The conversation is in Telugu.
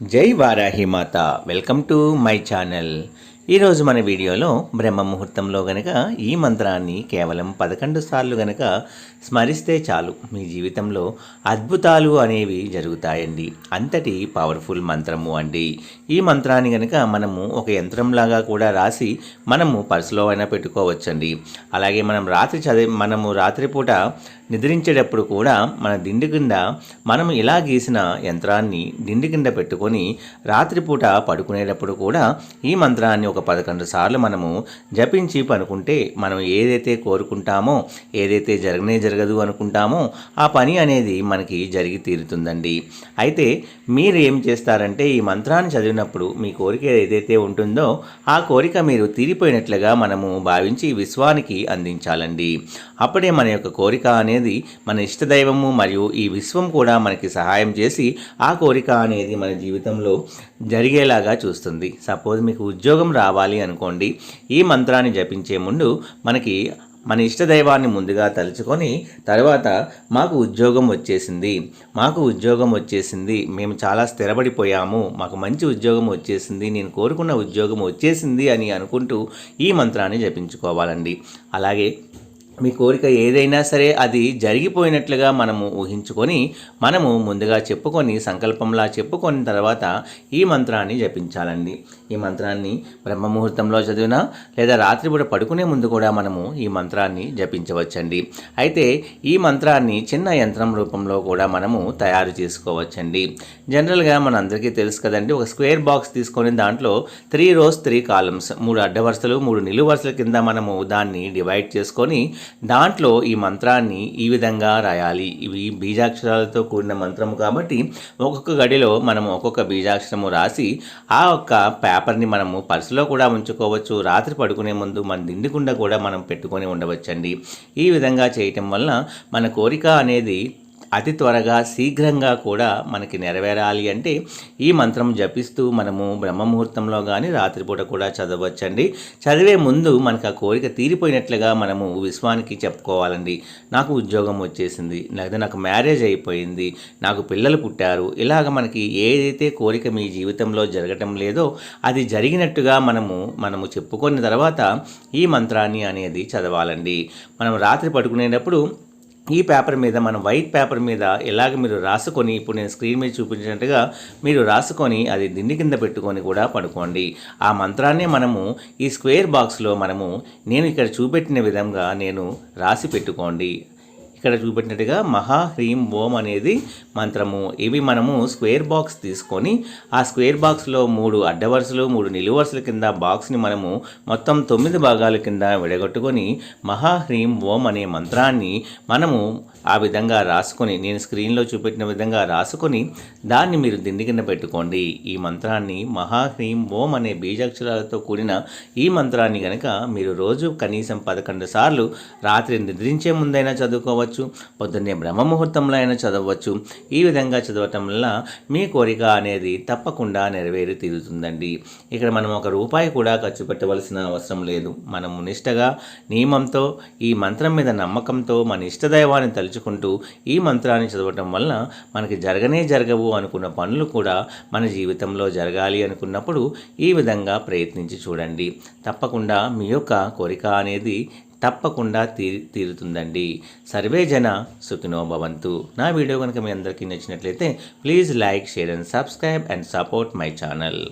జై వారాహి మాత. Welcome to my channel. ఈరోజు మన వీడియోలో బ్రహ్మ ముహూర్తంలో గనక ఈ మంత్రాన్ని కేవలం పదకొండు సార్లు గనక స్మరిస్తే చాలు. మీ జీవితంలో అద్భుతాలు అనేవి జరుగుతాయండి. అంతటి పవర్ఫుల్ మంత్రము అండి. ఈ మంత్రాన్ని గనక మనము ఒక యంత్రంలాగా కూడా రాసి మనము పర్సులో అయినా పెట్టుకోవచ్చండి. అలాగే మనం రాత్రి చదివి మనము రాత్రిపూట నిద్రించేటప్పుడు కూడా మన దిండి కింద మనం ఇలా గీసిన యంత్రాన్ని దిండి కింద పెట్టుకొని రాత్రిపూట పడుకునేటప్పుడు కూడా ఈ మంత్రాన్ని ఒక పదకొండు సార్లు మనము జపించి పనుకుంటే మనం ఏదైతే కోరుకుంటామో ఏదైతే జరగనే జరగదు అనుకుంటామో ఆ పని అనేది మనకి జరిగి తీరుతుందండి. అయితే మీరు ఏం చేస్తారంటే ఈ మంత్రాన్ని చదివినప్పుడు మీ కోరిక ఏదైతే ఉంటుందో ఆ కోరిక మీరు తీరిపోయినట్లుగా మనము భావించి విశ్వానికి అందించాలండి. అప్పుడే మన యొక్క కోరిక అనేది మన ఇష్టదైవము మరియు ఈ విశ్వం కూడా మనకి సహాయం చేసి ఆ కోరిక అనేది మన జీవితంలో జరిగేలాగా చూస్తుంది. సపోజ్ మీకు ఉద్యోగం రావాలి అనుకోండి ఈ మంత్రాన్ని జపించే ముందు మనకి మన ఇష్టదైవాన్ని ముందుగా తలుచుకొని తర్వాత మాకు ఉద్యోగం వచ్చేసింది మాకు ఉద్యోగం వచ్చేసింది మేము చాలా స్థిరపడిపోయాము మాకు మంచి ఉద్యోగం వచ్చేసింది నేను కోరుకున్న ఉద్యోగం వచ్చేసింది అని అనుకుంటూ ఈ మంత్రాన్ని జపించుకోవాలండి. అలాగే మీ కోరిక ఏదైనా సరే అది జరిగిపోయినట్లుగా మనము ఊహించుకొని మనము ముందుగా చెప్పుకొని సంకల్పంలా చెప్పుకొని తర్వాత ఈ మంత్రాన్ని జపించాలండి. ఈ మంత్రాన్ని బ్రహ్మ ముహూర్తంలో చదివినా లేదా రాత్రిపూట పడుకునే ముందు కూడా మనము ఈ మంత్రాన్ని జపించవచ్చండి. అయితే ఈ మంత్రాన్ని చిన్న యంత్రం రూపంలో కూడా మనము తయారు చేసుకోవచ్చండి. జనరల్గా మనందరికీ తెలుసు కదండి ఒక స్క్వేర్ బాక్స్ తీసుకొని దాంట్లో త్రీ రోస్ త్రీ కాలమ్స్ మూడు అడ్డ వరుసలు మూడు నిలువు వరుసల కింద మనము దాన్ని డివైడ్ చేసుకొని దాంట్లో ఈ మంత్రాన్ని ఈ విధంగా రాయాలి. ఇవి బీజాక్షరాలతో కూడిన మంత్రము కాబట్టి ఒక్కొక్క గడిలో మనం ఒక్కొక్క బీజాక్షరము రాసి ఆ ఒక్క పేపర్ని మనము పర్సులో కూడా ఉంచుకోవచ్చు. రాత్రి పడుకునే ముందు మన దిండుకుండా కూడా మనం పెట్టుకొని ఉండవచ్చండి. ఈ విధంగా చేయటం వల్ల మన కోరిక అనేది అతి త్వరగా శీఘ్రంగా కూడా మనకి నెరవేరాలి అంటే ఈ మంత్రం జపిస్తూ మనము బ్రహ్మ ముహూర్తంలో కానీ రాత్రిపూట కూడా చదవచ్చండి. చదివే ముందు మనకు ఆ కోరిక తీరిపోయినట్లుగా మనము విశ్వానికి చెప్పుకోవాలండి. నాకు ఉద్యోగం వచ్చేసింది లేదా నాకు మ్యారేజ్ అయిపోయింది నాకు పిల్లలు పుట్టారు ఇలాగ మనకి ఏదైతే కోరిక మీ జీవితంలో జరగటం లేదో అది జరిగినట్టుగా మనము మనము చెప్పుకున్న తర్వాత ఈ మంత్రాన్ని అనేది చదవాలండి. మనం రాత్రి పడుకునేటప్పుడు ఈ పేపర్ మీద మనం వైట్ పేపర్ మీద ఇలాగ మీరు రాసుకొని ఇప్పుడు నేను స్క్రీన్ మీద చూపించినట్టుగా మీరు రాసుకొని అది దిండి కింద పెట్టుకొని కూడా పడుకోండి. ఆ మంత్రాన్నే మనము ఈ స్క్వేర్ బాక్స్లో మనము నేను ఇక్కడ చూపెట్టిన విధంగా నేను రాసి పెట్టుకోండి. ఇక్కడ చూపెట్టినట్టుగా మహా హ్రీం ఓం అనేది మంత్రము. ఇవి మనము స్క్వేర్ బాక్స్ తీసుకొని ఆ స్క్వేర్ బాక్స్లో మూడు అడ్డవరుసలు మూడు నిలువరుసల కింద బాక్స్ని మనము మొత్తం తొమ్మిది భాగాల కింద విడగొట్టుకొని మహా హ్రీం ఓం అనే మంత్రాన్ని మనము ఆ విధంగా రాసుకొని నేను స్క్రీన్లో చూపెట్టిన విధంగా రాసుకొని దాన్ని మీరు దిండి కింద పెట్టుకోండి. ఈ మంత్రాన్ని మహా హ్రీం ఓం అనే బీజాక్షరాలతో కూడిన ఈ మంత్రాన్ని కనుక మీరు రోజు కనీసం పదకొండు సార్లు రాత్రి నిద్రించే ముందైనా చదువుకోవచ్చు పొద్దున్నే బ్రహ్మ ముహూర్తంలో అయినా చదవచ్చు. ఈ విధంగా చదవటం వల్ల మీ కోరిక అనేది తప్పకుండా నెరవేరి తీరుతుందండి ఇక్కడ మనం ఒక రూపాయి కూడా ఖర్చు పెట్టవలసిన అవసరం లేదు. మనం నిష్టగా నియమంతో ఈ మంత్రం మీద నమ్మకంతో మన ఇష్టదైవాన్ని తలుచుకుంటూ ఈ మంత్రాన్ని చదవటం వల్ల మనకి జరగనే జరగవు అనుకున్న పనులు కూడా మన జీవితంలో జరగాలి అనుకున్నప్పుడు ఈ విధంగా ప్రయత్నించి చూడండి. తప్పకుండా మీ యొక్క కోరిక అనేది తప్పకుండా తీరు తీరుతుందండి. సర్వే జన సుఖినో భవంతు. నా వీడియో కనుక మీ అందరికీ నచ్చినట్లయితే please like share and subscribe and support my channel.